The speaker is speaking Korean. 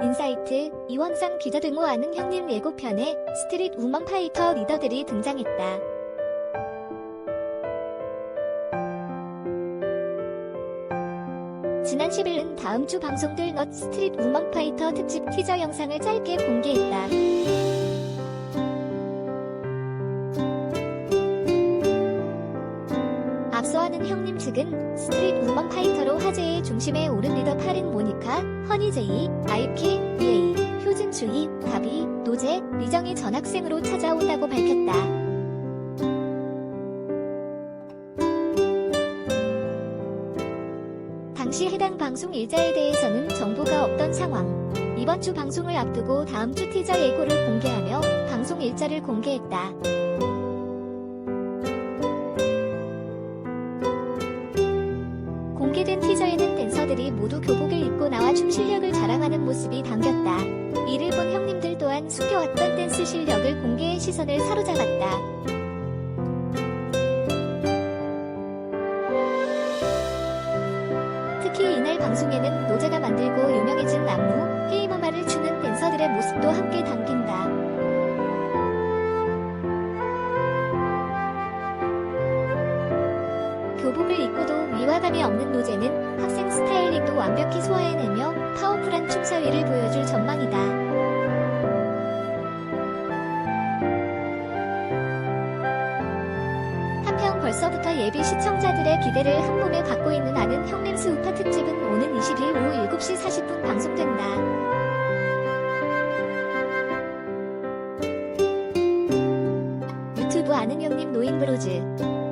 인사이트, 이원상 기자 등호 아는 형님 예고편에 스트릿 우먼 파이터 리더들이 등장했다. 지난 10일은 다음 주 방송될 넛 스트릿 우먼 파이터 특집 티저 영상을 짧게 공개했다. 앞서하는 형님 측은 스트릿 우먼 화제의 중심에 오른 리더 파린 모니카, 허니제이, 아이키, 위에이, 효진주이, 가비, 노제, 리정이 전학생으로 찾아온다고 밝혔다. 당시 해당 방송 일자에 대해서는 정보가 없던 상황. 이번 주 방송을 앞두고 다음 주 티저 예고를 공개하며 방송 일자를 공개했다. 공개된 티저에는 댄서들이 모두 교복을 입고 나와 춤 실력을 자랑하는 모습이 담겼다. 이를 본 형님들 또한 숨겨왔던 댄스 실력을 공개해 시선을 사로잡았다. 특히 이날 방송에는 노제가 만들고 유명해진 안무, 헤이머마를 추는 댄서들의 모습도 함께 담긴다. 교복을 위화감이 없는 노제는 학생 스타일링도 완벽히 소화해내며 파워풀한 춤사위를 보여줄 전망이다. 한편 벌써부터 예비 시청자들의 기대를 한 몸에 갖고 있는 아는 형님스 우파 특집은 오는 20일 오후 7시 40분 방송된다. 유튜브 아는 형님 노인 브로즈